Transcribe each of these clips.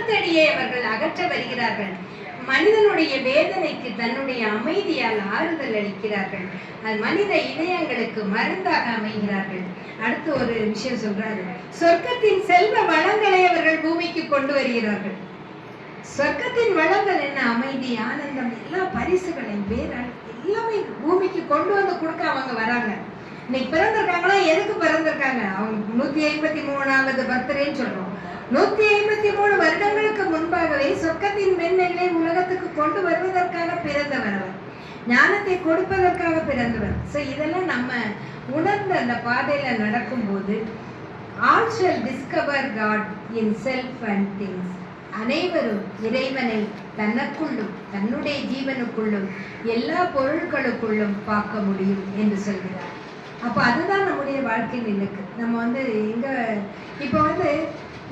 முகத்தடியை அவர்கள் அகற்ற வருகிறார்கள். மனிதனுடைய வேதனைக்கு தன்னுடைய அமைதியால் ஆறுதல் அளிக்கிறார்கள். அது மனித இதயங்களுக்கு மருந்தாக அமைகிறார்கள். அடுத்து ஒரு விஷயம் சொல்றாரு. சொர்க்கத்தின் செல்வ வளங்களை அவர்கள் பூமிக்கு கொண்டு வருகிறார்கள். சொர்க்கத்தின் வளங்கள் என்ன? அமைதி ஆனந்தம் எல்லா பரிசுகளையும் பேரால் எல்லாமே பூமிக்கு கொண்டு வந்து கொடுக்க அவங்க வராங்க. இன்னைக்கு பிறந்திருக்காங்களா? எதுக்கு பிறந்திருக்காங்க? அவங்க நூத்தி ஐம்பத்தி மூணாவது பர்த்டேன்னு சொல்றோம். நூத்தி ஐம்பத்தி மூணு வருடங்களுக்கு முன்பாகவே சொர்க்கத்தின் மென்மைகளை உலகத்துக்கு கொண்டு வருவதற்காக பிறந்தவர் அவர். ஞானத்தை கொடுப்பதற்காக பிறந்தவர். ஸோ இதெல்லாம் நம்ம உணர்ந்த அந்த பாதையில நடக்கும்போது all shall discover god in self and things அனைவரும் இறைவனை தனக்குள்ளும் தன்னுடைய ஜீவனுக்குள்ளும் எல்லா பொருட்களுக்குள்ளும் பார்க்க முடியும் என்று சொல்கிறார். அப்போ அதுதான் நம்முடைய வாழ்க்கையில் இலக்கு. நம்ம வந்து எங்கே இப்போ வந்து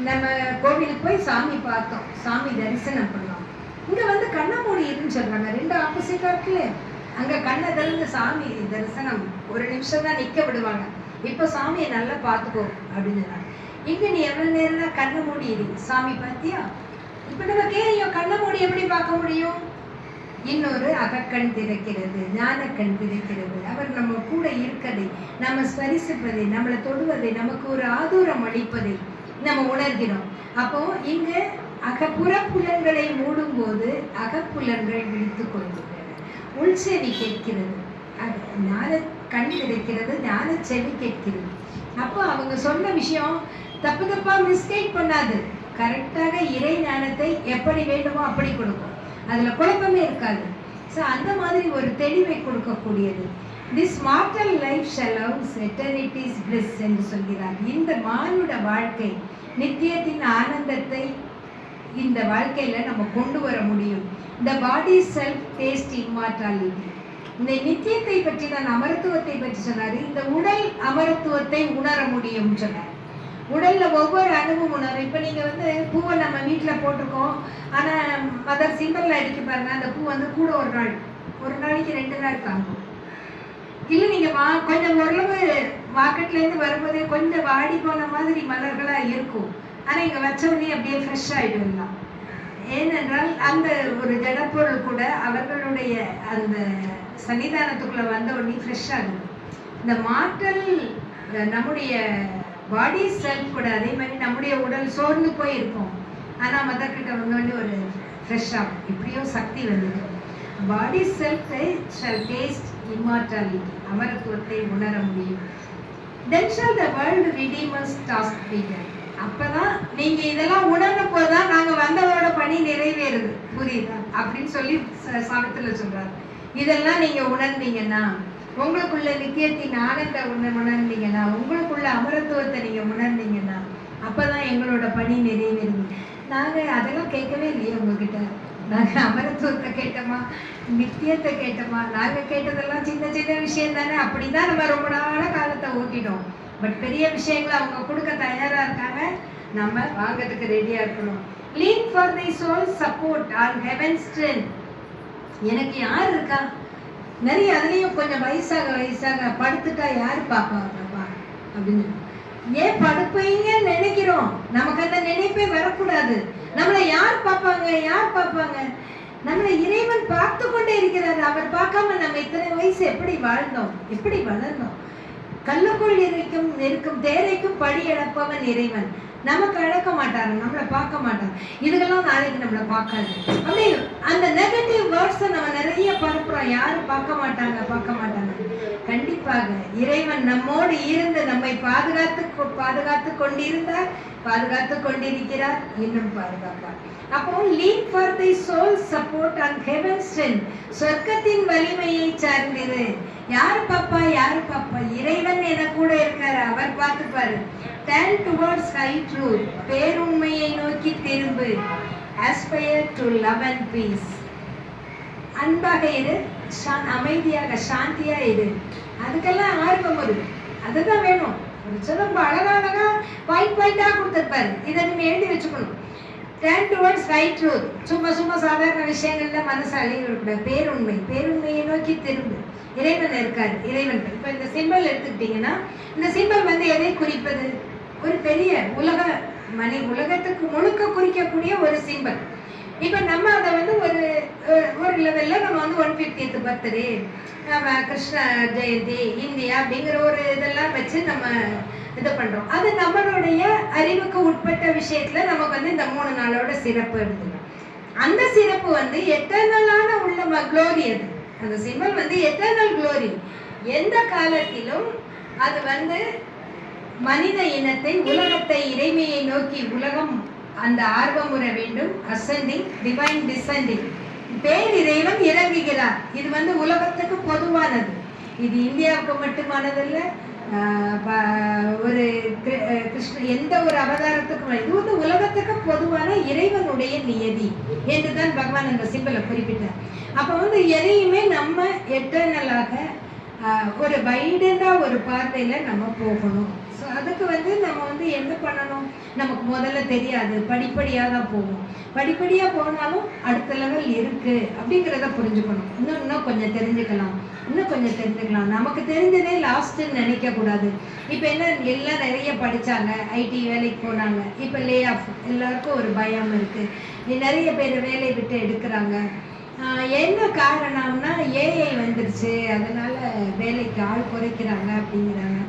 நம்ம கோவிலுக்கு போய் சாமி பார்த்தோம். சாமி தரிசனம் பண்ணோம். இங்கே வந்து கண்ண இருக்குன்னு சொல்கிறாங்க ரெண்டு ஆப்போசிட்டாக இருக்குல்ல? அங்கே கண்ணை திறந்து சாமி தரிசனம். ஒரு நிமிஷம் தான் நிற்க விடுவாங்க. இப்போ சாமியை நல்லா பார்த்துக்கோ அப்படின்னு சொன்னாங்க. இங்கே நீ எவ்வளோ நேரம் தான் கண்ணை இரு. சாமி பார்த்தியா? இப்போ நம்ம ஐயோ கண்ணை மூடி எப்படி பார்க்க முடியும்? இன்னொரு அகக்கண் திறக்கிறது ஞானக்கண் திறக்கிறது. அவர் நம்ம கூட இருக்கதை நம்ம ஸ்பரிசிப்பதை நம்மளை தொடுவதை நமக்கு ஒரு ஆதூரம் அளிப்பதை நம்ம உணர்கிறோம். அப்போ இங்க அகப்புற புலன்களை மூடும்போது அகப்புலன்கள் விழித்து கொள்கின்றன. உள்செவி கேட்கிறது. அது ஞான கண் கிடைக்கிறது ஞான செவி கேட்கிறது. அப்போ அவங்க சொன்ன விஷயம் தப்பு தப்பா மிஸ்டேக் பண்ணாது. கரெக்டாக இறை ஞானத்தை எப்படி வேண்டுமோ அப்படி கொடுக்கும். அதுல குழப்பமே இருக்காது. ஸோ அந்த மாதிரி ஒரு தெளிவை கொடுக்கக்கூடியது. This mortal life shall house eternity's bliss என்று சொல்கிறார். இந்த மானுட வாழ்க்கை நித்தியத்தின் ஆனந்தத்தை இந்த வாழ்க்கையில் நம்ம கொண்டு வர முடியும். இந்த பாடி செல்ஃப் டேஸ்ட் இம்மார்டாலிட்டி இந்த நித்தியத்தை பற்றி தான் அமரத்துவத்தை பற்றி சொன்னார். இந்த உடல் அமரத்துவத்தை உணர முடியும் சொன்னார். உடல்ல ஒவ்வொரு அணுவும் உணரும். இப்போ நீங்கள் வந்து பூவை நம்ம வீட்டில் போட்டிருக்கோம். ஆனால் மதர் சிம்பிளில் அடிக்க பாருங்க அந்த பூ வந்து கூட ஒரு நாள் ஒரு நாளைக்கு ரெண்டு நாள் தாங்கும். இல்ல நீங்க கொஞ்சம் ஓரளவு மார்க்கெட்ல இருந்து வரும்போதே கொஞ்சம் வாடி போன மாதிரி மலர்களா இருக்கும். ஆனா இங்க வச்ச உடனே அப்படியே ஃப்ரெஷ் ஆயிடும் எல்லாம் ஏனென்றால் அந்த ஒரு ஜடப்பொருள் கூட அவர்களுடைய அந்த சன்னிதானத்துக்குள்ள வந்த உடனே ஃப்ரெஷ் ஆகுது இந்த மாற்றல் நம்முடைய பாடி செல்ஃப் கூட அதே மாதிரி நம்முடைய உடல் சோர்ந்து போய் இருக்கும் ஆனா மதர்கிட்ட வந்தோடனே ஒரு ஃப்ரெஷ் ஆகும் இப்படியும் சக்தி வந்தது. Body self shall taste immortality அமரத்துவத்தை உணர முடியும். Then shall the world redeemer's task Peter அப்பதான் நீங்க இதெல்லாம் உணர்ந்த போதுதான் நாங்க வந்தவரோட பணி நிறைவேறுது. புரியுதா? அப்படின்னு சொல்லி ச- சொல்றாரு. இதெல்லாம் நீங்க உணர்ந்தீங்கன்னா உங்களுக்குள்ள நித்தியத்தின் ஆனந்த உணர் உணர்ந்தீங்கன்னா உங்களுக்குள்ள அமரத்துவத்தை நீங்க உணர்ந்தீங்கன்னா அப்பதான் எங்களோட பணி நிறைவேறுது. நாங்க அதெல்லாம் கேட்கவே இல்லையே உங்ககிட்ட. நாங்கள் அமரத்துவத்தை கேட்டோமா நித்தியத்தை கேட்டோமா நாங்கள் கேட்டதெல்லாம் சின்ன சின்ன விஷயம் தானே அப்படிதான் நம்ம ரொம்ப நாள காலத்தை ஓட்டிடும் பட் பெரிய விஷயங்களை அவங்க கொடுக்க தயாராக இருக்காங்க. நம்ம வாங்கிறதுக்கு ரெடியாக இருக்கணும். Lean for the soul support are heaven strength எனக்கு யார் இருக்கா? நிறைய அதுலேயும் கொஞ்சம் வயசாக வயசாக படுத்துட்டா யார் பாப்பாங்கப்பா அப்படின்னு. ஏன் படுப்பைங்கன்னு நினைக்கிறோம்? நமக்கு அந்த நினைப்பே வரக்கூடாது. நம்மளை யார் பார்ப்பாங்க? யார் பார்ப்பாங்க? நம்மளை இறைவன் பார்த்து கொண்டே இருக்கிறார். அவர் பார்க்காம நம்ம இத்தனை வயசு எப்படி வாழ்ந்தோம்? எப்படி வளர்ந்தோம்? கல்லுக்குள் இருக்கும் இருக்கும் தேரைக்கும் படி இழப்பவன் இறைவன். நமக்கு அழக்க மாட்டாரு நம்மளை பார்க்க மாட்டாரு இதுக்கெல்லாம் நாளைக்கு நம்மளை பார்க்காது. அப்படியே அந்த நெகட்டிவ் வேர்ட்ஸை நம்ம நிறைய பரப்புறோம். யாரும் பார்க்க மாட்டாங்க பார்க்க மாட்டாங்க. கண்டிப்பாக இறைவன் நம்மோடு இருந்து நம்மை பாதுகாத்து பாதுகாத்து கொண்டிருந்தார் பாதுகாத்து கொண்டிருக்கிறார். இன்னும் பாதுகாப்பார். அப்போ lean for the soul support and heaven strength சொர்க்கத்தின் வலிமையை சார்ந்திரு. யார் பாப்பா? யார் பாப்பா? இறைவன் என கூட இருக்காரு. அவர் பார்த்துப்பாரு. டேன் டுவர்ட்ஸ் ரைட் ட்ரூத் பேருண்மையை நோக்கி திரும்பு. Aspire to love and peace அன்பாக இரு. சா- அமைதியாக சாந்தியாக இரு. அதுக்கெல்லாம் ஆர்வம் வருது அதுதான் வேணும். ஒரு சொல்ல ரொம்ப அழகா பாயிண்ட் பாயிண்டாக கொடுத்துருப்பாரு. இதை நீங்கள் எழுதி வச்சுக்கணும். டேன் டுவர்ட்ஸ் ரைட் ட்ரூத் சும்மா சும்மா சாதாரண விஷயங்கள்ல மனசு அழிவிடக்கூடாது பேருண்மை. பேருண்மையை நோக்கி திரும்பு. இறைவன் இருக்காரு. இறைவன். இப்போ இந்த சிம்பல் எடுத்துக்கிட்டீங்கன்னா இந்த சிம்பல் வந்து எதை குறிப்பது? ஒரு பெரிய உலக மணி உலகத்துக்கு முழுக்க குறிக்கக்கூடிய ஒரு சிம்பல் இப்போ நம்ம அதை வந்து ஒரு ஒரு லெவலில் நம்ம வந்து ஒன் ஃபிஃப்டியத் பர்த்டே நம்ம கிருஷ்ண ஜெயந்தி இந்தியா அப்படிங்கிற ஒரு இதெல்லாம் வச்சு நம்ம இது பண்ணுறோம் அது நம்மளுடைய அறிவுக்கு உட்பட்ட விஷயத்தில் நமக்கு வந்து இந்த மூணு நாளோட சிறப்பு இருந்தது. அந்த சிறப்பு வந்து எட்டர்னலான உள்ள க்ளோரி அது. அந்த சிம்பல் வந்து எட்டர்னல் க்ளோரி எந்த காலத்திலும் அது வந்து மனித இனத்தை உலகத்தை இறைமையை நோக்கி உலகம் அந்த ஆர்வமுற வேண்டும். அசெண்டிங் டிவைன் டிசெண்டிங் பேர் இறைவன் இறங்குகிறார். இது வந்து உலகத்துக்கு பொதுவானது. இது இந்தியாவுக்கு மட்டுமானதல்ல ப- ஒரு கிரு- கிருஷ்ண எந்த ஒரு அவதாரத்துக்கும் இது வந்து உலகத்துக்கு பொதுவான இறைவனுடைய நியதி என்று தான் பகவான் அந்த சிம்பிளை குறிப்பிட்டார். அப்போ வந்து எதையுமே நம்ம எட்டர்னலாக ஒரு வைடண்டா ஒரு பார்வையில் நம்ம போகணும். அதுக்கு வந்து நம்ம வந்து என்ன பண்ணணும்? நமக்கு முதல்ல தெரியாது. படிப்படியாக தான் போகும் படிப்படியாக போனாலும் அடுத்த லெவல் இருக்குது அப்படிங்கிறத புரிஞ்சுக்கணும். இன்னும் இன்னும் கொஞ்சம் தெரிஞ்சுக்கலாம். இன்னும் கொஞ்சம் தெரிஞ்சுக்கலாம். நமக்கு தெரிஞ்சதே லாஸ்ட்டுன்னு நினைக்கக்கூடாது. இப்போ என்ன எல்லாம் நிறைய படிச்சாங்க. ஐடி வேலைக்கு போனாங்க. இப்போ லே ஆஃப் எல்லாருக்கும் ஒரு பயம் இருக்குது நிறைய பேர் வேலையை விட்டு எடுக்கிறாங்க. என்ன காரணம்னா ஏஐ வந்துருச்சு. அதனால் வேலைக்கு ஆள் குறைக்கிறாங்க அப்படிங்கிறாங்க.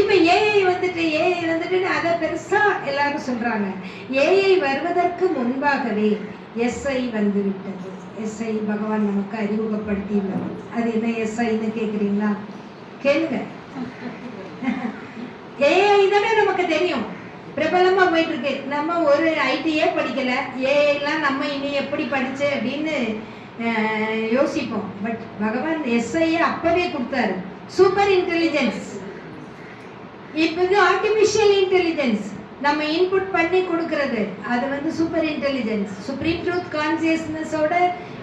இப்போ ஏஐ வந்துட்டு ஏஐ வந்துட்டு அதை பெருசாக எல்லாரும் சொல்கிறாங்க ஏஐ வருவதற்கு முன்பாகவே எஸ்ஐ வந்து விட்டது எஸ்ஐ பகவான் நமக்கு அறிமுகப்படுத்தியுள்ளது. அது என்ன எஸ்ஐன்னு கேட்குறீங்களா கேளுங்க. ஏஐ தானே நமக்கு தெரியும். பிரபலமாக போயிட்டு இருக்கு நம்ம ஒரு ஐடியே படிக்கல. ஏஐலாம் நம்ம இனி எப்படி படிச்சு அப்படின்னு யோசிப்போம். பட் பகவான் எஸ்ஐயே அப்பவே கொடுத்தாரு. சூப்பர் இன்டெலிஜென்ஸ் இப்போ இது ஆர்டிஃபிஷியல் இன்டெலிஜென்ஸ் நம்ம இன்புட் பண்ணி கொடுக்கறது. அது வந்து சூப்பர் இன்டெலிஜென்ஸ் சுப்ரீம் ட்ரூத் கான்சியஸ்னஸோட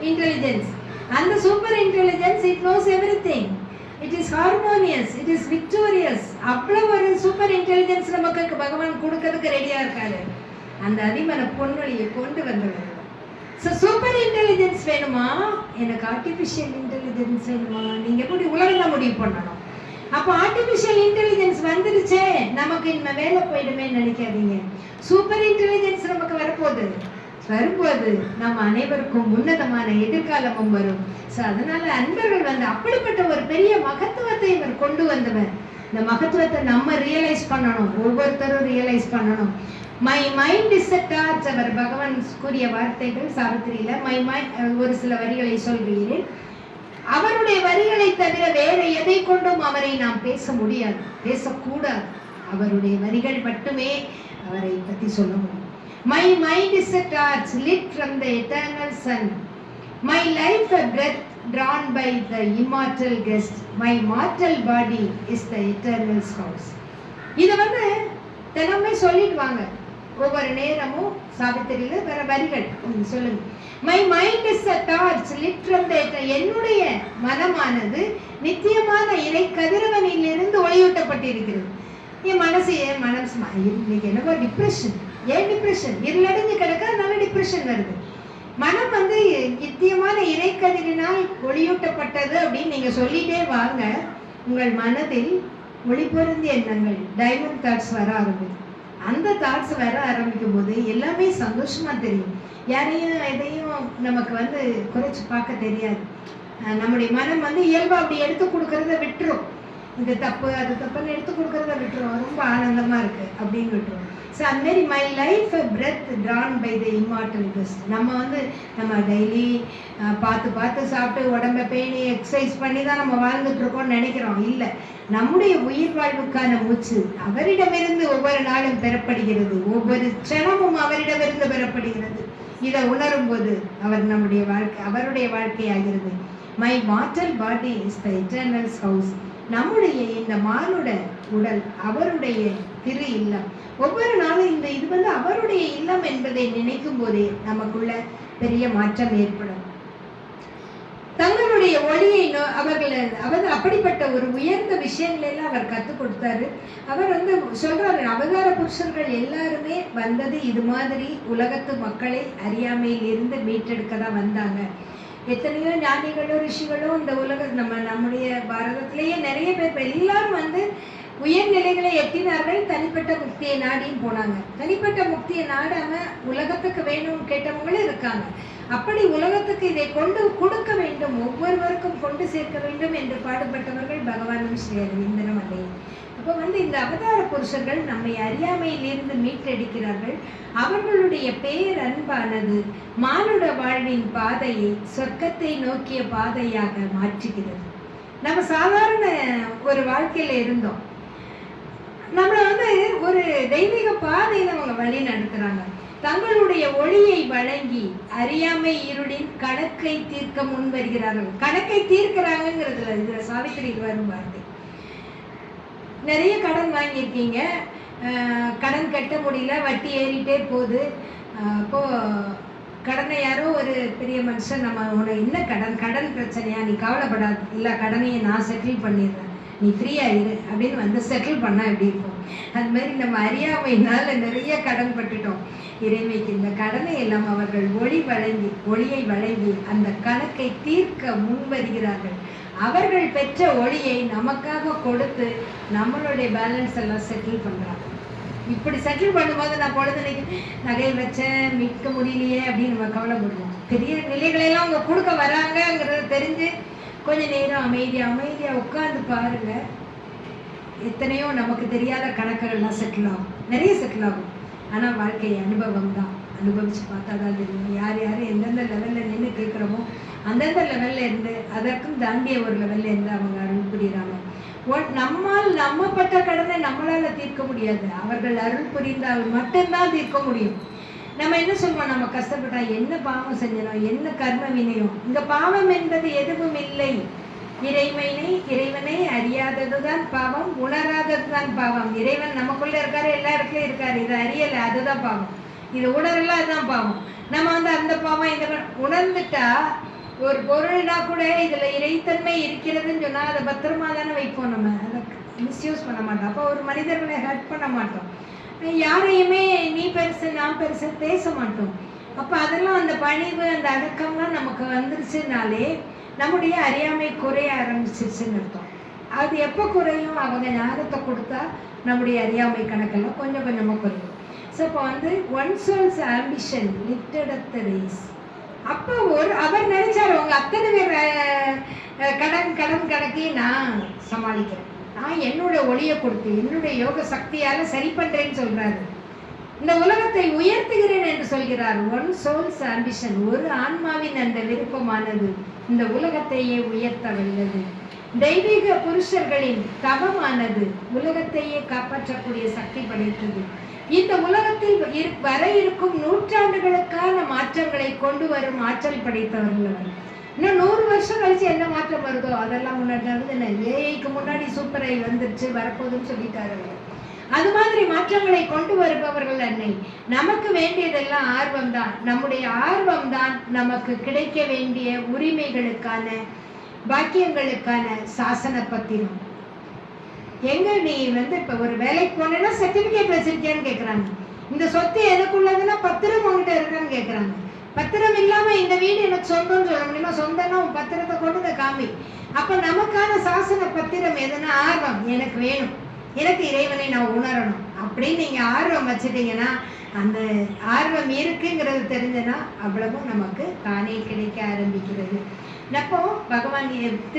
இன்டெலிஜென்ஸ் அந்த super intelligence it knows everything it is harmonious it is victorious அவ்வளோ ஒரு சூப்பர் இன்டெலிஜென்ஸ் நமக்கு பகவான் கொடுக்கறதுக்கு ரெடியாக இருக்காரு. அந்த அதிமன பொன்வழியை கொண்டு வந்தவர் ஸோ சூப்பர் இன்டெலிஜென்ஸ் வேணுமா? எனக்கு ஆர்டிஃபிஷியல் இன்டெலிஜென்ஸ் வேணுமா? நீங்கள் எப்படி உலகம் முடிவு பண்ணணும்? அப்போ ஆர்டிஃபிஷியல் இன்டெலிஜென்ஸ் வந்துருச்சே. நமக்கு இனிமே வேலை போயிடுமே நினைக்காதீங்க. சூப்பர் இன்டெலிஜென்ஸ் நமக்கு வரப்போகுது. வரும்போது நம்ம அனைவருக்கும் உன்னதமான எதிர்காலமும் வரும். ஸோ அதனால அன்பர்கள் வந்து அப்படிப்பட்ட ஒரு பெரிய மகத்துவத்தை இவர் கொண்டு வந்தவர். இந்த மகத்துவத்தை நம்ம ரியலைஸ் பண்ணணும். ஒவ்வொருத்தரும் ரியலைஸ் பண்ணணும். My mind is a torch அவர் பகவான் கூறிய வார்த்தைகள் சாவித்திரியில மை மைண்ட் ஒரு சில வரிகளை சொல்கிறேன். அவருடைய வரிகளை தவிர வேற எதை கொண்டும் அவரை நாம் பேச முடியாது பேசக்கூடாது. அவருடைய வரிகள் மட்டுமே அவரை பத்தி சொல்ல முடியும். My mind is a torch lit from the eternal sun my life a breath drawn by the immortal guest. My mortal body is the eternal house இது வந்து தினமே சொல்லிடுவாங்க. ஒவ்வொரு நேரமும் சாவித்திரியில வர வரிகள். சொல்லுங்க. My mind is a torch lit from என்னுடைய மனமானது நித்தியமான இறை கதிரவனில் இருந்து ஒளியூட்டப்பட்டிருக்கிறது. என் மனசு ஏன் மனசு இன்னைக்கு என்னவோ டிப்ரெஷன் ஏன் டிப்ரெஷன் இருளடைஞ்சு கிடக்க அதனால டிப்ரெஷன் வருது. மனம் வந்து நித்தியமான இறைக்கதிரினால் ஒளியூட்டப்பட்டது அப்படின்னு நீங்க சொல்லிட்டே வாங்க. உங்கள் மனதில் ஒளி பொருந்திய எண்ணங்கள் டைமண்ட் தாட்ஸ் வர ஆரம்பிக்கும் அந்த தாட்ஸ் வர ஆரம்பிக்கும் போது எல்லாமே சந்தோஷமாக தெரியும். யாரையும் எதையும் நமக்கு வந்து குறைச்சி பார்க்க தெரியாது. நம்முடைய மனம் வந்து இயல்பாக அப்படி எடுத்து கொடுக்கறத விட்டுரும். இது தப்பு அது தப்புன்னு எடுத்து கொடுக்கறத விட்டுரும். ரொம்ப ஆனந்தமா இருக்கு. அப்படின்னு விட்டுருவோம் ஸோ அதுமாரி my life breath drawn by the immortal best நம்ம வந்து நம்ம டெய்லி பார்த்து பார்த்து சாப்பிட்டு உடம்ப பேணி எக்ஸசைஸ் பண்ணி தான் நம்ம வாழ்ந்துட்டு இருக்கோம்னு நினைக்கிறோம். இல்லை. நம்முடைய உயிர் வாழ்வுக்கான மூச்சு அவரிடமிருந்து ஒவ்வொரு நாளும் பெறப்படுகிறது. ஒவ்வொரு க்ஷணமும் அவரிடமிருந்து பெறப்படுகிறது. இதை உணரும் போது அவர் நம்முடைய வாழ்க்கை அவருடைய வாழ்க்கையாகிறது. My mortal body is the eternal's house நம்முடைய இந்த மானுட உடல் அவருடைய திரு இல்லம். ஒவ்வொரு நாளும் இந்த இது வந்து அவருடைய இல்லம் என்பதை நினைக்கும் போதே நமக்குள்ள பெரிய மாற்றம் ஏற்படும். தங்களுடைய ஒளியை நோ- அவர்கள் அவர் அப்படிப்பட்ட ஒரு உயர்ந்த விஷயங்களெல்லாம் அவர் கற்றுக் கொடுத்தாரு. அவர் வந்து சொல்றாரு அவதார புருஷர்கள் எல்லாருமே வந்தது இது மாதிரி உலகத்து மக்களை அறியாமையில் இருந்து மீட்டெடுக்க தான் வந்தாங்க. எத்தனையோ ஞானிகளோ ரிஷிகளும் இந்த உலக நம்ம நம்முடைய பாரதத்திலேயே நிறைய பேர் இப்போ எல்லாரும் வந்து உயர்நிலைகளை எட்டினார்கள். தனிப்பட்ட முக்தியை நாடியும் போனாங்க. தனிப்பட்ட முக்தியை நாடாம உலகத்துக்கு வேணும்னு கேட்டவங்களும் இருக்காங்க. அப்படி உலகத்துக்கு இதை கொண்டு கொடுக்க வேண்டும் ஒவ்வொருவருக்கும் கொண்டு சேர்க்க வேண்டும் என்று பாடுபட்டவர்கள் பகவானும் ஸ்ரீ அரவிந்தனும் அல்லையே இப்போ வந்து இந்த அவதார புருஷர்கள் நம்மை அறியாமையிலிருந்து மீட்டெடுக்கிறார்கள். அவர்களுடைய பேர் அன்பானது மானுட வாழ்வின் பாதையை சொர்க்கத்தை நோக்கிய பாதையாக மாற்றுகிறது. நம்ம சாதாரண ஒரு வாழ்க்கையில் இருந்தோம். நம்மளை வந்து ஒரு தெய்வீக பாதையில் அவங்க வழி நடத்துகிறாங்க தங்களுடைய ஒளியை வழங்கி அறியாமை இருளின் கணக்கை தீர்க்க முன் வருகிறார்கள். கணக்கை தீர்க்கிறாங்கிறதுல இதில் சாவித்திரி வரும் வார்த்தை நிறைய கடன் வாங்கியிருக்கீங்க. கடன் கட்ட முடியல வட்டி ஏறிட்டே போகுது. அப்போது கடனை யாரோ ஒரு பெரிய மனுஷன் நம்ம உனக்கு என்ன கடன் கடன் பிரச்சனையா? நீ கவலைப்படாது. இல்லை கடனையை நான் செட்டில் பண்ணிடுறேன். நீ ஃப்ரீயாக இரு அப்படின்னு வந்து செட்டில் பண்ணால் எப்படி இருக்கும்? அது மாதிரி நம்ம அறியாமையினால் நிறைய கடன் பட்டுட்டோம். இறைமைக்கு இந்த கடனை எல்லாம் அவர்கள் ஒளி வழங்கி ஒளியை வழங்கி அந்த கணக்கை தீர்க்க முன் வருகிறார்கள். அவர்கள் பெற்ற ஒளியை நமக்காக கொடுத்து நம்மளுடைய பேலன்ஸ் எல்லாம் செட்டில் பண்ணுறாங்க இப்படி செட்டில் பண்ணும்போது நான் பொழுதுனைக்கு நகை வச்சேன் மீட்க முடியலையே அப்படின்னு நம்ம கவலைப்படுவோம். பெரிய நிலைகளெல்லாம் அவங்க கொடுக்க வராங்கங்கிறத தெரிஞ்சு கொஞ்ச நேரம் அமைதியா அமைதியா உட்கார்ந்து பாருங்க. எத்தனையோ நமக்கு தெரியாத கணக்குகள்லாம் செட்டில் ஆகும். நிறைய செட்டில் ஆகும். ஆனா வாழ்க்கை அனுபவம் தான் அனுபவிச்சு பார்த்தா தான் தெரியும். யார் யார் எந்தெந்த லெவலில் நின்று கேட்குறோமோ அந்தந்த லெவல்ல இருந்து அதற்கும் தாண்டிய ஒரு லெவல்ல இருந்து அவங்க அருள் புரியுறாங்க. ஒன்- நம்மால் நம்ம கடனை நம்மளால தீர்க்க முடியாது. அவர்கள் அருள் புரிந்தால் மட்டும்தான் தீர்க்க முடியும். நம்ம என்ன சொல்வோம் நம்ம கஷ்டப்பட்டா என்ன பாவம் செஞ்சோம் என்ன கர்ம வினையும்? இந்த பாவம் என்பது எதுவும் இல்லை. இறைவனை இறைவனை அறியாததுதான் பாவம் உணராததுதான் பாவம். இறைவன் நமக்குள்ள இருக்காரு எல்லா இடத்துலயும் இருக்காரு. இது அறியல அதுதான் பாவம். இது உணரல அதுதான் பாவம். நம்ம வந்து அந்த பாவம் இந்த உணர்ந்துட்டா ஒரு பொருள்னா கூட இதுல இறைத்தன்மை இருக்கிறதுன்னு சொன்னா அதை பத்திரமா தானே வைப்போம் நம்ம. அதை மிஸ்யூஸ் பண்ண மாட்டோம். அப்போ ஒரு மனிதர்களை ஹர்ட் பண்ண மாட்டோம். யாரையுமே நீ பெருசு நான் பெருசு பேச மாட்டோம். அப்போ அதெல்லாம் அந்த பணிவு அந்த அடக்கம்லாம் நமக்கு வந்துருச்சுனாலே நம்முடைய அறியாமை குறைய ஆரம்பிச்சிருச்சுன்னு அர்த்தம். அது எப்போ குறையும்? அவங்க ஞானத்தை கொடுத்தா நம்முடைய அறியாமை கணக்கெல்லாம் கொஞ்சம் கொஞ்சமாக குறையும். ஸோ இப்போ வந்து one soul's ambition lifted up the race அப்போ ஒரு அவர் நினைச்சாரு உங்க அத்தனை பேர் கடன் கடன் கணக்கையும் நான் சமாளிக்கிறேன். நான் என்னோட ஒளியை கொடுத்து என்னுடைய யோக சக்தியால சரி பண்றேன்னு சொல்றாரு. இந்த உலகத்தை உயர்த்துகிறேன் என்று சொல்கிறார். ஒன் சோல்ஸ் ஆம்பிஷன் ஒரு ஆன்மாவின் அந்த விருப்பமானது இந்த உலகத்தையே உயர்த்த வல்லது. தெய்வீக புருஷர்களின் தவமானது உலகத்தையே காப்பாற்றக்கூடிய சக்தி படைத்தது. இந்த உலகத்தில் வர இருக்கும் நூற்றாண்டுகளுக்கான மாற்றங்களை கொண்டு வரும் ஆற்றல் படைத்தவர்கள் அவர். இன்னும் நூறு வருஷம் கழிச்சு என்ன மாற்றம் வருதோ அதெல்லாம் முன்னாடி நடந்து ஏஐக்கு முன்னாடி சூப்பர் ஐ வந்துருச்சு வரப்போகுதுன்னு சொல்லிட்டாரு அது மாதிரி மாற்றங்களை கொண்டு வருபவர்கள் அன்னை. நமக்கு வேண்டியதெல்லாம் ஆர்வம் தான் நம்முடைய ஆர்வம் தான் நமக்கு கிடைக்க வேண்டிய உரிமைகளுக்கான பாக்கியங்களுக்கான சாசன பத்திரம். எங்க நீ வந்து இப்ப ஒரு வேலைக்கு போனேன்னா சர்டிபிகேட் வச்சிருக்கியான்னு கேக்குறாங்க. இந்த சொத்து எனக்குள்ளதுன்னா பத்திரம் உங்ககிட்ட இருக்கான்னு கேக்குறாங்க. பத்திரம் இல்லாம இந்த வீடு எனக்கு சொந்தம்னு சொல்ல முடியுமா? சொந்தம்னா உன் பத்திரத்தை கொண்டு இந்த காமி. அப்ப நமக்கான சாசன பத்திரம் எதுனா ஆர்வம். எனக்கு வேணும். எனக்கு இறைவனை நான் உணரணும். அப்படின்னு நீங்க ஆர்வம் வச்சுட்டீங்கன்னா அந்த ஆர்வம் இருக்குங்கிறது தெரிஞ்சனா அவ்வளவும் நமக்கு தானே கிடைக்க ஆரம்பிக்கிறது. அப்போ பகவான்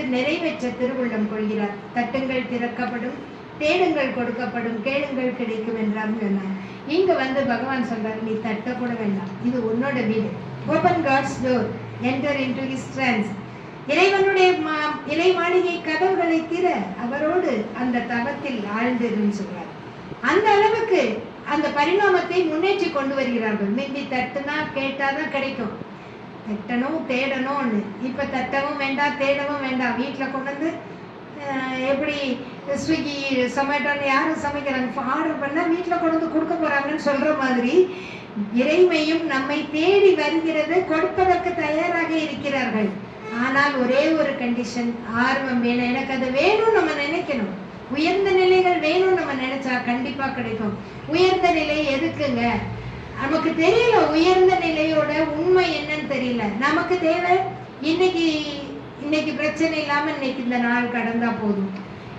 நிறைவேற்ற திருவுள்ளம் கொள்கிறார். தட்டுங்கள் திறக்கப்படும் தேடுங்கள் கொடுக்கப்படும் கேளுங்கள் கிடைக்கும் என்றார் இங்கு இங்க வந்து பகவான் சொல்றாரு நீ தட்ட வேண்டாம். இது உன்னோட வீடு. Open God's door enter into his trance இறைவனுடைய மா- இறை மாளிகை கதவுகளை திற. அவரோடு அந்த தவத்தில் ஆழ்ந்திருன்னு சொல்றார். அந்த அளவுக்கு அந்த பரிணாமத்தை முன்னேற்றி கொண்டு வருகிறார்கள். மிந்தி தட்டுனா கேட்டாதான் கிடைக்கும். தட்டணும் தேடணும்னு. இப்போ தட்டவும் வேண்டாம் தேடவும் வேண்டாம். வீட்டில் கொண்டு வந்து எப்படி ஸ்விக்கி சொமேட்டோன்னு யாரும் சமைக்கிறாங்க. ஆர்டர் பண்ணால் வீட்டில் கொண்டு வந்து கொடுக்க போறாங்கன்னு சொல்கிற மாதிரி இறைமையும் நம்மை தேடி வருகிறது கொடுப்பதற்கு தயாராக இருக்கிறார்கள். ஆனால் ஒரே ஒரு கண்டிஷன் ஆர்வம் வேணும். எனக்கு அது வேணும் நம்ம நினைக்கணும். உயர்ந்த நிலைகள் வேணும் நம்ம நினைச்சா கண்டிப்பாக கிடைக்கும். உயர்ந்த நிலை எதுக்குங்க? நமக்கு தெரியல உயர்ந்த நிலையோட உண்மை என்னன்னு தெரியல. நமக்கு தேவை இன்னைக்கு இன்னைக்கு பிரச்சனை இல்லாம இன்னைக்கு இந்த நாள் கடந்தா போதும்.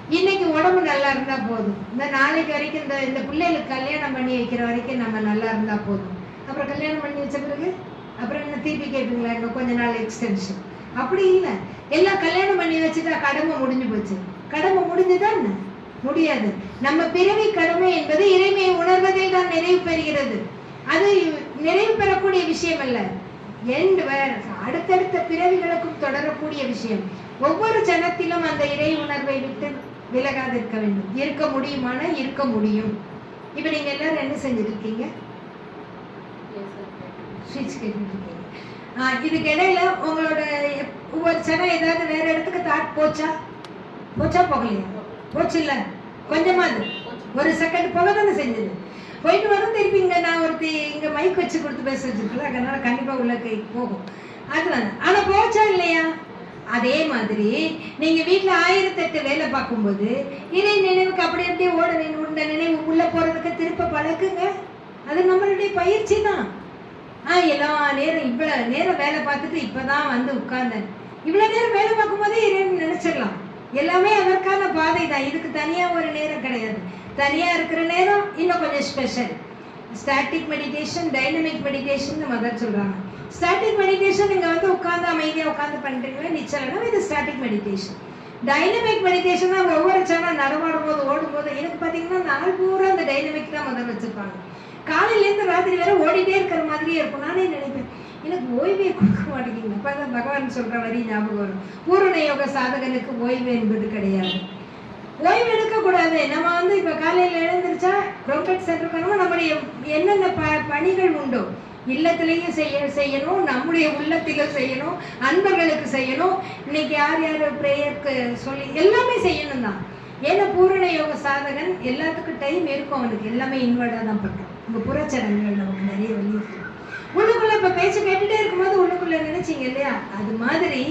இன்னைக்கு உடம்பு நல்லா இருந்தா போதும். இந்த நாளைக்கு வரைக்கும் இந்த இந்த பிள்ளைகளுக்கு கல்யாணம் பண்ணி வைக்கிற வரைக்கும் நம்ம நல்லா இருந்தா போதும். அப்புறம் கல்யாணம் பண்ணி வச்ச பிறகு அப்புறம் என்ன திருப்பி கேட்பீங்களா இன்னும் கொஞ்ச நாள் எக்ஸ்டென்ஷன் அப்படி இல்லை. எல்லாம் கல்யாணம் பண்ணி வச்சுட்டா கடமை முடிஞ்சு போச்சு. கடமை முடிஞ்சுதான் என்ன? முடியாது. நம்ம பிறவி கடமை என்பது இறைமையை உணர்வதில் தான் நிறைவு பெறுகிறது. அது நிறைவு பெறக்கூடிய விஷயம் அல்ல. எண்ட் வேர் அடுத்தடுத்த பிறவிகளுக்கும் தொடரக்கூடிய விஷயம். ஒவ்வொரு ஜனத்திலும் அந்த இறை உணர்வை விட்டு விலகாது இருக்க வேண்டும். இருக்க முடியுமானா இருக்க முடியும். இப்ப நீங்க எல்லாரும் என்ன கேட்டுட்டு இருக்கீங்க ஆஹ் இதுக்கு இடையில உங்களோட ஒவ்வொரு சனம் ஏதாவது வேற இடத்துக்கு தாட் போச்சா? போச்சா போகலையா? போச்சு இல்ல? கொஞ்சமாது ஒரு செகண்ட் போக தானே செஞ்சது. போயிட்டு வரும் திருப்பி நான் ஒருத்தி இங்கே மைக் வச்சு கொடுத்து பேச வச்சிருக்கல அதனால கண்டிப்பாக உள்ள கை போகும். அதுதான் ஆனால் போச்சா இல்லையா? அதே மாதிரி நீங்கள் வீட்டில் ஆயிரத்தெட்டு வேலை பார்க்கும்போது இதை நினைவுக்கு அப்படி அப்படியே ஓட நின்று இந்த நினைவு உள்ளே போகிறதுக்கு திருப்ப பழக்குங்க. அது நம்மளுடைய பயிற்சி தான். ஆ எல்லா நேரம் இவ்வளோ நேரம் வேலை பார்த்துட்டு இப்போ தான் வந்து உட்கார்ந்தேன். இவ்வளோ நேரம் வேலை பார்க்கும்போதே இறைவன் நினச்சிடலாம். எல்லாமே அதற்கான பாதை தான் இதுக்கு தனியாக ஒரு நேரம் கிடையாது. தனியாக இருக்கிற நேரம் இன்னும் கொஞ்சம் special static meditation dynamic meditation mother சொல்கிறாங்க ஸ்டாட்டிக் மெடிடேஷன் நீங்கள் வந்து உட்காந்து அமைதியாக உட்காந்து பண்றீங்களா? நிச்சயம் இது ஸ்டாட்டிக் மெடிடேஷன் டைனமிக் மெடிடேஷன் தான் ஒவ்வொரு சேனல் நடமாடும் போது ஓடும் போது எனக்கு பார்த்தீங்கன்னா நாள் பூரா அந்த டைனமிக் தான் முதல் வச்சுருப்பாங்க. காலையிலேருந்து ராத்திரி வரை ஓடிட்டே இருக்கிற மாதிரியே இருக்கும். நானே நினைப்பேன் எனக்கு ஓய்வே கொடுக்க மாட்டேங்குது. அப்பதான் பகவான் சொல்கிற வரி ஞாபகம் வரும். பூரண யோக சாதகனுக்கு ஓய்வு என்பது கிடையாது. ஓய்வு எடுக்கக்கூடாது. நம்ம வந்து இப்போ காலையில் எழுந்திருச்சா ப்ரோபெட் சென்டர் பண்ணுவோம் நம்முடைய என்னென்ன ப பணிகள் உண்டோ இல்லத்திலையும் செய்ய செய்யணும் நம்முடைய உள்ளத்திலும் செய்யணும் அன்பர்களுக்கு செய்யணும் இன்னைக்கு யார் யார் ப்ரேயருக்கு சொல்லி எல்லாமே செய்யணும் தான் ஏன்னா பூரண யோக சாதகன் எல்லாத்துக்கும் டைம் இருக்கும் அவனுக்கு. எல்லாமே இன்வெர்டாக தான் பண்ணுறோம் உங்கள் புறச்சடங்குகள் நமக்கு நிறைய வலியுறுத்தும் உள்ளுக்குள்ள இப்ப பேச்சு கேட்டுட்டே இருக்கும்போது உள்ளுக்குள்ள நினைச்சீங்க இல்லையா? அது மாதிரி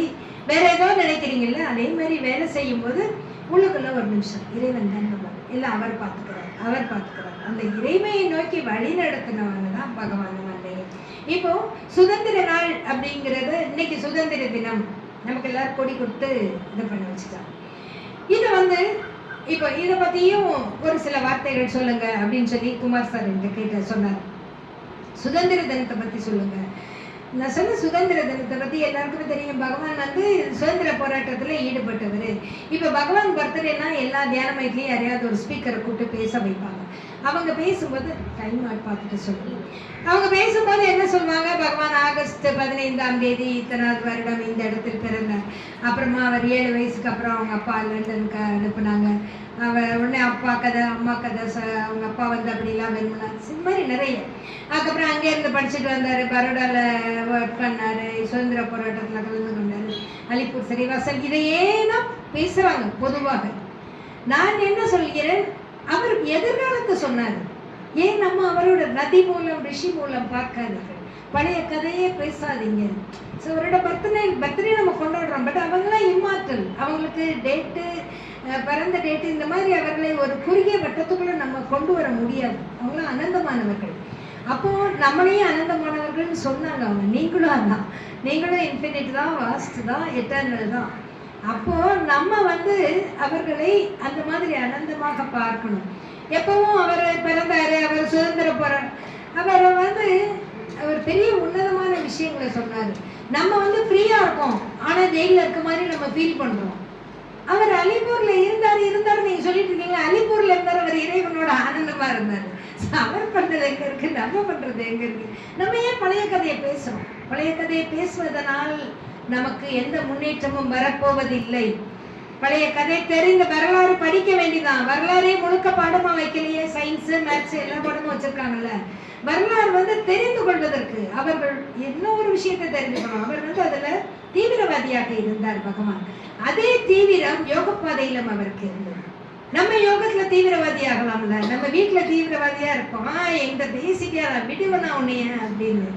வேற ஏதோ நினைக்கிறீங்கல்ல? அதே மாதிரி வேலை செய்யும் போது உள்ளுக்குள்ள ஒரு நிமிஷம். இறைவன் தான் இல்லை அவர் பார்த்துக்கிறார். அவர் பார்த்துக்கிறார். அந்த இறைமையை நோக்கி வழி நடத்தினவங்க தான் பகவான் மண்டையை இப்போ சுதந்திர நாள் அப்படிங்கிறது இன்னைக்கு சுதந்திர தினம். நமக்கு எல்லாரும் கொடி கொடுத்து இது பண்ண வச்சுட்டாங்க இது வந்து இப்போ இதை பத்தியும் ஒரு சில வார்த்தைகள் சொல்லுங்க அப்படின்னு சொல்லி குமார் சார் என்கிட்ட கேட்ட சொன்னார். சுதந்திர தினத்தை பத்தி சொல்லுங்க. நான் சொன்ன சுதந்திர தினத்தை பத்தி எல்லாருக்குமே தெரியும். பகவான் வந்து சுதந்திர போராட்டத்துல ஈடுபட்டவர். இப்ப பகவான் பர்த்டேனா எல்லா தியான மைட்லயும் யாரையாவது ஒரு ஸ்பீக்கரை கூப்பிட்டு பேச வைப்பாங்க. அவங்க பேசும்போது டைம் பார்த்துட்டு சொல்லி அவங்க பேசும்போது என்ன சொல்லுவாங்க? பகவான் ஆகஸ்ட் பதினைந்தாம் தேதி இத்தனாவது வருடம் இந்த இடத்தில் பிறந்தார். அப்புறமா அவர் ஏழு வயசுக்கு அப்புறம் அவங்க அப்பா லண்டனுக்கு அனுப்புனாங்க. அவர் உடனே அப்பா கதை அம்மா கதை ச- அவங்க அப்பா வந்து அப்படிலாம் விரும்பினார். இந்த மாதிரி நிறைய. அதுக்கப்புறம் அங்கே இருந்து படிச்சுட்டு வந்தார். பரோடாவில் ஒர்க் பண்ணார். சுதந்திர போராட்டத்தில் கலந்து கொண்டாரு. அலிப்பூர் சிறைவாசல் இதையே தான் பேசுகிறாங்க பொதுவாக. நான் என்ன சொல்கிறேன்? அவர் எதிர்காலத்தை சொன்னார். ஏன் நம்ம அவரோட நதி மூலம் ரிஷி மூலம் பார்க்காதீர்கள் பழைய கதையே பேசாதீங்க. ஸோ அவரோட பர்த்டே பர்த்டே நம்ம கொண்டாடுறோம். பட் அவங்களாம் இம்மாற்றல் அவங்களுக்கு டேட்டு பிறந்த டேட்டு இந்த மாதிரி அவர்களை ஒரு குறுகிய வட்டத்துக்குள்ளே நம்ம கொண்டு வர முடியாது. அவங்களாம் அனந்தமானவர்கள். அப்போ நம்மளையும் அனந்தமானவர்கள்னு சொன்னாங்க அவங்க. நீங்களும் அதான். நீங்களும் இன்ஃபினிட் தான் வாஸ்ட் தான் எட்டர்னல் தான். அப்போ நம்ம வந்து அவர்களை அந்த மாதிரி அனந்தமாக பார்க்கணும். எப்பவும் அவர் பிறந்தாரு அவர் சுதந்திர போற அவர் வந்து அவர் பெரிய உன்னதமான விஷயங்களை சொன்னார். நம்ம வந்து ஃப்ரீயாக இருக்கோம் ஆனால் ஜெயிலில் இருக்க மாதிரி நம்ம ஃபீல் பண்ணுறோம் அவர் அலிபூரில் இருந்தார் இருந்தார் நீங்கள் சொல்லிட்டு இருக்கீங்க அலிப்பூர்ல இருந்தார் அவர் இறைவனோட ஆனந்தமாக இருந்தார். அவர் பண்ணுறது எங்கே இருக்கு? நம்ம பண்ணுறது எங்கே இருக்கு? நம்ம ஏன் பழைய கதையை பேசுகிறோம் பழைய கதையை பேசுவதனால் நமக்கு எந்த முன்னேற்றமும் வரப்போவதில்லை. பழைய கதை தெரிந்த வரலாறு படிக்க வேண்டியதான் வரலாறே முழுக்க பாடமா வைக்கலையே. சயின்ஸ் மேத்ஸ் எல்லா பாடமும் வச்சிருக்காங்கல்ல. வரலாறு வந்து தெரிந்து கொள்வதற்கு அவர்கள் என்ன ஒரு விஷயத்தை தெரிஞ்சுக்கணும்? அவர் வந்து அதுல தீவிரவாதியாக இருந்தார் பகவான். அதே தீவிரம் யோக பாதையிலும் அவருக்கு இருந்தது. நம்ம யோகத்துல தீவிரவாதி ஆகலாம்ல. நம்ம வீட்டுல தீவிரவாதியா இருப்போம். ஆ எங்க பேசிட்டியா விடுவனா உன்னைய அப்படின்னு.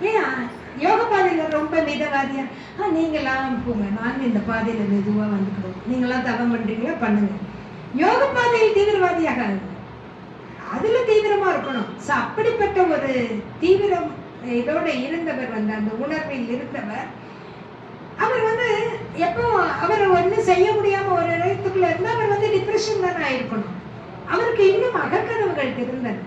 ஏன்? யோக பாதையில் ரொம்ப மிதவாதியா? ஆ நீங்களாம் போங்க. நாங்கள் இந்த பாதையில் மெதுவாக வந்துக்கிறோம். நீங்களாம் தவம் பண்ணுறீங்களா பண்ணுங்க. யோக பாதையில் தீவிரவாதியாக அதுல தீவிரமா இருக்கணும். ஸோ அப்படிப்பட்ட ஒரு தீவிரம் இதோட இருந்தவர் வந்து அந்த உணர்வில் இருந்தவர் அவர் வந்து எப்போ அவர் ஒன்றும் செய்ய முடியாம ஒரு இடத்துக்குள்ள இருந்தால் அவர் வந்து டிப்ரெஷன் தானே ஆயிருக்கணும். அவருக்கு இன்னும் அகக்கதவுகள் இருந்தது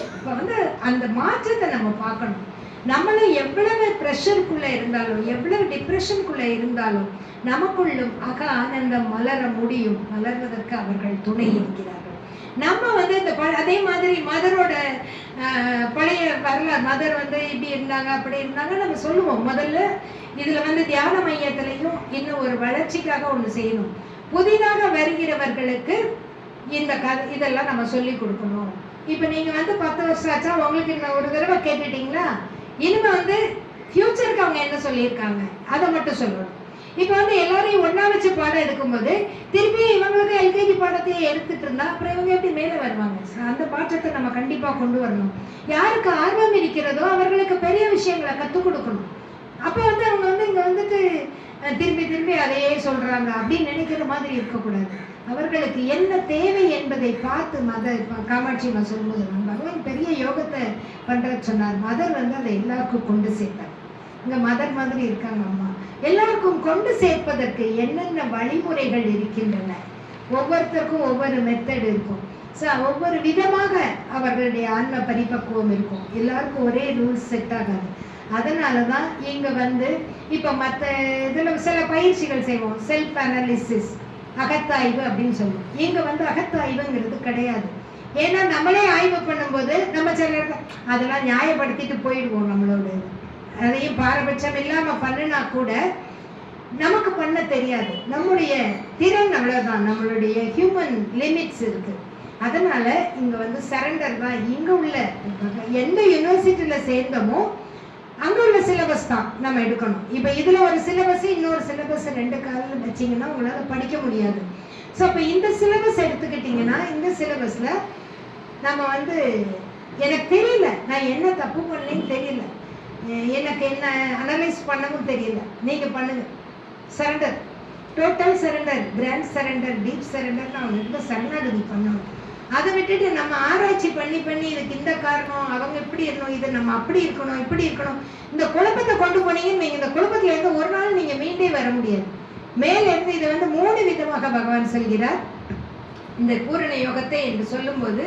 இப்போ வந்து அந்த மாற்றத்தை நம்ம பார்க்கணும். நம்மளும் எவ்வளவு ப்ரெஷருக்குள்ளே இருந்தாலும் எவ்வளவு டிப்ரெஷனுக்குள்ளே இருந்தாலும் நமக்குள்ளும் அக ஆனந்தம் மலர முடியும். மலர்வதற்கு அவர்கள் துணை இருக்கிறார்கள். நம்ம வந்து இந்த ப- அதே மாதிரி மதரோட பழைய வரலாறு மதர் வந்து இப்படி இருந்தாங்க அப்படி இருந்தாங்க நம்ம சொல்லுவோம். முதல்ல இதில் வந்து தியான மையத்திலையும் இன்னும் ஒரு வளர்ச்சிக்காக ஒன்று செய்யணும். புதிதாக வருகிறவர்களுக்கு இந்த கதை இதெல்லாம் நம்ம சொல்லி கொடுக்கணும். இப்போ நீங்கள் வந்து பத்து வருஷம் ஆச்சா உங்களுக்கு இன்னும் ஒரு தடவை கேட்டுட்டீங்களா? இனிமே வந்து ஃபியூச்சருக்கு அவங்க என்ன சொல்லியிருக்காங்க? அதை மட்டும் சொல்லணும். இப்போ வந்து எல்லாரையும் ஒன்றா வச்சு பாடம் எடுக்கும்போது திருப்பி இவங்களுக்கு எல்கேஜி பாடத்தையே எடுத்துட்டு இருந்தா அப்புறம் இவங்க எப்படி மேலே வருவாங்க? அந்த பாற்றத்தை நம்ம கண்டிப்பாக கொண்டு வரணும். யாருக்கு ஆர்வம் இருக்கிறதோ அவர்களுக்கு பெரிய விஷயங்களை கற்றுக் கொடுக்கணும். அப்போ வந்து அவங்க வந்து இங்கே வந்துட்டு திரும்பி திரும்பி அதையே சொல்கிறாங்க அப்படின்னு நினைக்கிற மாதிரி இருக்கக்கூடாது. அவர்களுக்கு என்ன தேவை என்பதை பார்த்து மதர் காமாட்சி அம்மா சொல்லும்போது பகவான் பெரிய யோகத்தை பண்ற சொன்னார். மதர் வந்து அதை எல்லாருக்கும் கொண்டு சேர்த்தார். இங்க மதர் மாதிரி இருக்காங்க அம்மா. எல்லாருக்கும் கொண்டு சேர்ப்பதற்கு என்னென்ன வழிமுறைகள் இருக்கின்றன? ஒவ்வொருத்தருக்கும் ஒவ்வொரு மெத்தட் இருக்கும். ஸோ ஒவ்வொரு விதமாக அவர்களுடைய ஆன்ம பரிபக்குவம் இருக்கும். எல்லாருக்கும் ஒரே ரூல்ஸ் செட் ஆகாது. அதனால தான் இங்கே வந்து இப்போ மற்ற இதில் சில பயிற்சிகள் செய்வோம். செல்ஃப் அனாலிசிஸ் அகத்தாய்வு அப்படின்னு சொல்லுவோம். இங்க வந்து அகத்தாய்வுங்கிறது கிடையாது. ஏன்னா நம்மளே ஆய்வு பண்ணும்போது நம்ம சில அதெல்லாம் நியாயப்படுத்திட்டு போயிடுவோம் நம்மளோட. அதையும் பாரபட்சம் இல்லாம பண்ணுனா கூட நமக்கு பண்ண தெரியாது. நம்முடைய திறன் அவ்வளோதான் நம்மளுடைய ஹியூமன் லிமிட்ஸ் இருக்கு. அதனால இங்க வந்து சரண்டர் தான் இங்க உள்ள. எந்த யூனிவர்சிட்டியில சேர்ந்தோமோ அங்க உள்ள சிலபஸ் தான் நம்ம எடுக்கணும். இப்போ இதுல ஒரு சிலபஸ் இன்னொரு சிலபஸ் ரெண்டு காலில் வச்சீங்கன்னா உங்களால படிக்க முடியாது. ஸோ இப்போ இந்த சிலபஸ் எடுத்துக்கிட்டிங்கன்னா இந்த சிலபஸ்ல நம்ம வந்து எனக்கு தெரியல. நான் என்ன தப்பு பண்ணலன்னு தெரியல. எனக்கு என்ன அனலைஸ் பண்ணவும் தெரியல. நீங்க பண்ணுங்க. Surrender total surrender grand surrender deep surrender நான் ரொம்ப சரணாகதி பண்ணணும். அதை விட்டுட்டு நம்ம ஆராய்ச்சி பண்ணி பண்ணி இதுக்கு இந்த காரணம் அவங்க இப்படி இருக்கணும் இது நம்ம அப்படி இருக்கணும் இப்படி இருக்கணும். இந்த குழப்பத்தை கொண்டு போனீங்கன்னு நீங்கள் இந்த குழப்பத்துல இருந்து ஒரு நாள் நீங்க மீண்டே வர முடியாது. மேல இருந்து இதை வந்து மூணு விதமாக பகவான் சொல்கிறார். இந்த பூரண யோகத்தை என்று சொல்லும்போது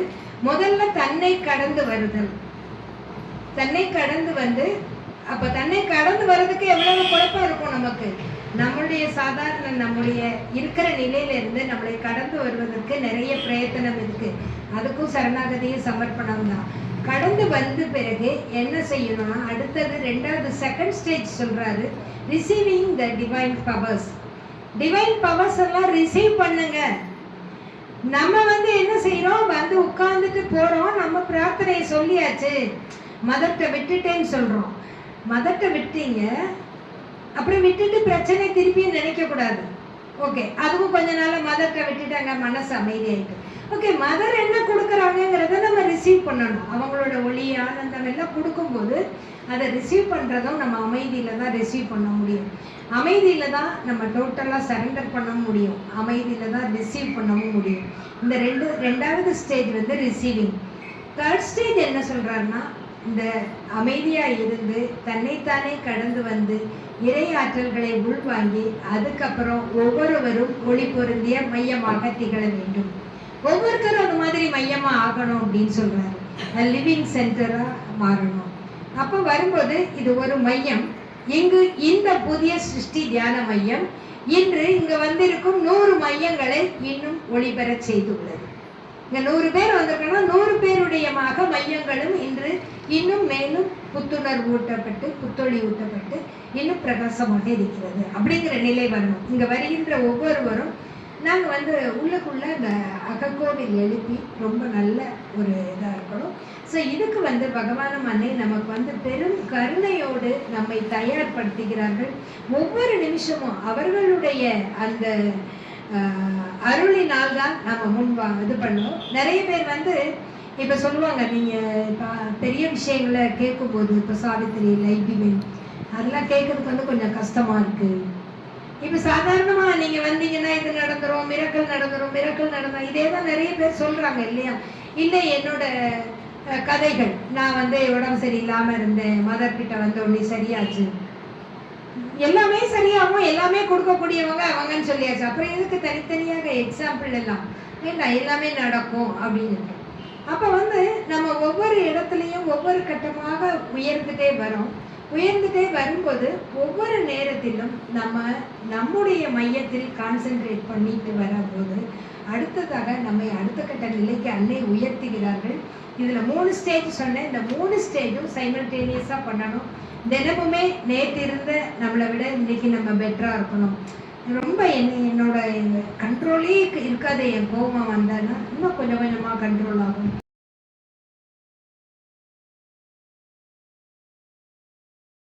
முதல்ல தன்னை கடந்து வருதல். தன்னை கடந்து வந்து அப்ப தன்னை கடந்து வர்றதுக்கு எவ்வளவு குழப்பம் இருக்கும் நமக்கு? நம்மளுடைய சாதாரண நம்முடைய இருக்கிற நிலையிலிருந்து நம்மளை கடந்து வருவதற்கு நிறைய பிரயத்தனம் இருக்கு. அதுக்கும் சரணாகதியும் சமர்ப்பணம் தான் கடந்து வந்த பிறகு என்ன செய்யணும்னா அடுத்தது ரெண்டாவது செகண்ட் ஸ்டேஜ் சொல்றாரு. Receiving the divine powers divine powers எல்லாம் ரிசீவ் பண்ணுங்க. நம்ம வந்து என்ன செய்யறோம் வந்து உட்கார்ந்துட்டு போறோம். நம்ம பிரார்த்தனையை சொல்லியாச்சு. மதத்தை விட்டுட்டேன்னு சொல்றோம். மதத்தை விட்டீங்க. அப்புறம் விட்டுட்டு பிரச்சனை திருப்பியும் நினைக்க கூடாது. ஓகே அதுவும் கொஞ்ச நாளா மதத்தை விட்டுட்டாங்க மனசு அமைதியாயிட்டு ஓகே மதர் என்ன கொடுக்குறாங்கங்கிறத நம்ம ரிசீவ் பண்ணணும். அவங்களோட ஒளி ஆனந்தம் எல்லாம் கொடுக்கும்போது அதை ரிசீவ் பண்ணுறதும் நம்ம அமைதியில தான் ரிசீவ் பண்ண முடியும். அமைதியில் தான் நம்ம டோட்டலாக சரண்டர் பண்ண முடியும். அமைதியில் தான் ரிசீவ் பண்ணவும் முடியும். இந்த ரெண்டு ரெண்டாவது ஸ்டேஜ் வந்து ரிசீவிங் தேர்ட் ஸ்டேஜ் என்ன சொல்கிறாருன்னா இந்த அமைதியாக இருந்து தன்னைத்தானே கடந்து வந்து இறை ஆற்றல்களை உள்வாங்கி அதுக்கப்புறம் ஒவ்வொருவரும் ஒளி பொருந்திய மையமாக திகழ வேண்டும். ஒவ்வொருத்தரும் அது மாதிரி மையமாக ஆகணும் அப்படின்னு சொல்றாரு. லிவிங் சென்டராக மாறணும். அப்போ வரும்போது இது ஒரு மையம். இங்கு இந்த புதிய சிருஷ்டி தியான மையம். இன்று இங்கே வந்திருக்கும் நூறு மையங்களை இன்னும் ஒளிபெறச் செய்துள்ளது. இங்கே நூறு பேர் வந்திருக்காங்கன்னா நூறு பேருடைய மாக மையங்களும் இன்று இன்னும் மேலும் புத்துணர்வு ஊட்டப்பட்டு புத்தொழி ஊட்டப்பட்டு இன்னும் பிரகாசமாக இருக்கிறது அப்படிங்கிற நிலை வரணும். இங்கே வருகின்ற ஒவ்வொருவரும் நாங்கள் வந்து உள்ளக்குள்ளே அந்த அகக்கோவில் எழுப்பி ரொம்ப நல்ல ஒரு இதாக இருக்கணும். ஸோ இதுக்கு வந்து பகவான அன்னை நமக்கு வந்து பெரும் கருணையோடு நம்மை தயார்படுத்துகிறார்கள். ஒவ்வொரு நிமிஷமும் அவர்களுடைய அந்த அருளினால் தான் நம்ம முன்பா இது பண்ணுவோம். நிறைய பேர் வந்து இப்போ சொல்லுவாங்க நீங்கள் பெரிய விஷயங்களை கேட்கும்போது இப்போ சாவித்திரி லைபிவன் அதெல்லாம் கேட்கறதுக்கு வந்து கொஞ்சம் கஷ்டமாக இருக்குது இப்போ சாதாரணமாக நீங்கள் வந்தீங்கன்னா இது நடந்துரும் மிரக்கல் நடந்துரும் மிரக்கல் நடந்தோம் இதே தான் நிறைய பேர் சொல்கிறாங்க இல்லையா? இல்லை என்னோட கதைகள். நான் வந்து உடம்பு சரியில்லாமல் இருந்தேன் மதர்கிட்ட வந்த உடனே சரியாச்சு. எல்லாமே சரியாகும் எல்லாமே கொடுக்கக்கூடியவங்க அவங்கன்னு சொல்லியாச்சு. அப்புறம் எதுக்கு தனித்தனியாக எக்ஸாம்பிள் எல்லாம்? வேண்டாம் எல்லாமே நடக்கும் அப்படின்னு. அப்போ வந்து நம்ம ஒவ்வொரு இடத்துலையும் ஒவ்வொரு கட்டமாக உயர்ந்துட்டே வரோம். உயர்ந்துட்டே வரும்போது ஒவ்வொரு நேரத்திலும் நம்ம நம்முடைய மையத்தில் கான்சென்ட்ரேட் பண்ணிட்டு வரும்போது அடுத்ததாக நம்மை அடுத்த கட்ட நிலைக்கு அன்னை உயர்த்துகிறார்கள். இதில் மூணு ஸ்டேஜ் சொன்னேன். இந்த மூணு ஸ்டேஜும் சைமல்டேனியஸாக பண்ணணும். தினமுமே நேற்று இருந்த நம்மளை விட இன்னைக்கு நம்ம பெட்டராக இருக்கணும். ரொம்ப என்ன என்னோட கண்ட்ரோலே இருக்காது என் கோபம் வந்தேன்னா இன்னும் கொஞ்சம் கொஞ்சமாக கண்ட்ரோல் ஆகும்.